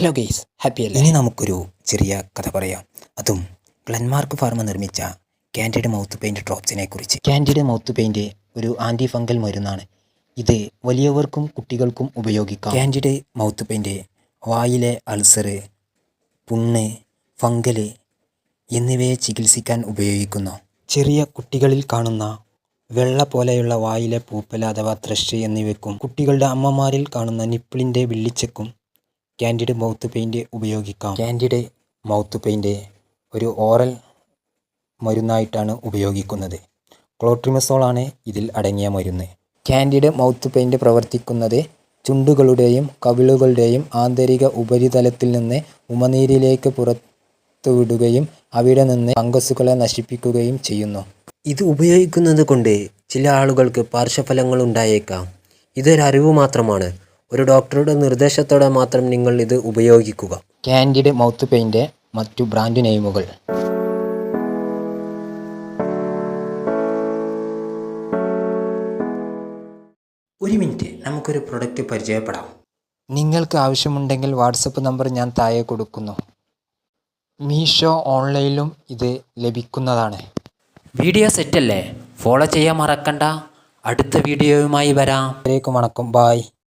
Hello guys happy അല്ലേ ഇനി നമുക്കൊരു ചെറിയ കഥ പറയാം. അതും ഗ്ലൻമാർക്ക് ഫാർമ നിർമ്മിച്ച കാൻഡിഡ് മൗത്ത് പെയിന്റ് ഡ്രോപ്സിനെ കുറിച്ച്. കാൻഡിഡ് മൗത്ത് പെയിന്റ് ഒരു ആന്റി ഫംഗൽ മരുന്നാണ്. ഇത് വലിയവർക്കും കുട്ടികൾക്കും ഉപയോഗിക്കാം. കാൻഡിഡ് മൗത്ത് പെയിന്റ് വായിലെ അൾസർ പുണ്ണ് ഫംഗൽ എന്നിവയെ ചികിത്സിക്കാൻ ഉപയോഗിക്കുന്നു. ചെറിയ കുട്ടികളിൽ കാണുന്ന വെള്ള പോലെയുള്ള വായിലെ പൂപ്പല അഥവാ ത്രഷ് എന്നിവയ്ക്കും കുട്ടികളുടെ അമ്മമാരിൽ കാണുന്ന നിപ്പിളിന്റെ വിള്ളിച്ചക്കും കാൻഡിഡ് മൗത്ത് പെയിന്റ് ഉപയോഗിക്കാം. കാൻഡിഡ് മൗത്ത് പെയിന്റ് ഒരു ഓറൽ മരുന്നായിട്ടാണ് ഉപയോഗിക്കുന്നത്. ക്ലോട്രിമസോളാണ് ഇതിൽ അടങ്ങിയ മരുന്ന്. കാൻഡിഡ് മൗത്ത് പെയിന്റ് പ്രവർത്തിക്കുന്നത് ചുണ്ടുകളുടെയും കവിളുകളുടെയും ആന്തരിക ഉപരിതലത്തിൽ നിന്ന് ഉമനീരിലേക്ക് പുറത്തുവിടുകയും അവിടെ നിന്ന് ഫംഗസുകളെ നശിപ്പിക്കുകയും ചെയ്യുന്നു. ഇത് ഉപയോഗിക്കുന്നത് കൊണ്ട് ചില ആളുകൾക്ക് പാർശ്വഫലങ്ങൾ ഉണ്ടായേക്കാം. ഇതൊരറിവ് മാത്രമാണ്. ഒരു ഡോക്ടറുടെ നിർദ്ദേശത്തോടെ മാത്രം നിങ്ങൾ ഇത് ഉപയോഗിക്കുക. കാൻഡിഡ് മൗത്ത് പെയിന്റെ മറ്റു ബ്രാൻഡ് നെയിമുകൾ. ഒരു മിനിറ്റ് നമുക്കൊരു പ്രൊഡക്റ്റ് പരിചയപ്പെടാം. നിങ്ങൾക്ക് ആവശ്യമുണ്ടെങ്കിൽ വാട്സപ്പ് നമ്പർ ഞാൻ താഴെ കൊടുക്കുന്നു. മീഷോ ഓൺലൈനിലും ഇത് ലഭിക്കുന്നതാണ്. വീഡിയോ സെറ്റല്ലേ? ഫോളോ ചെയ്യാൻ മറക്കണ്ട. അടുത്ത വീഡിയോയുമായി വരാം. വണക്കം ബായ്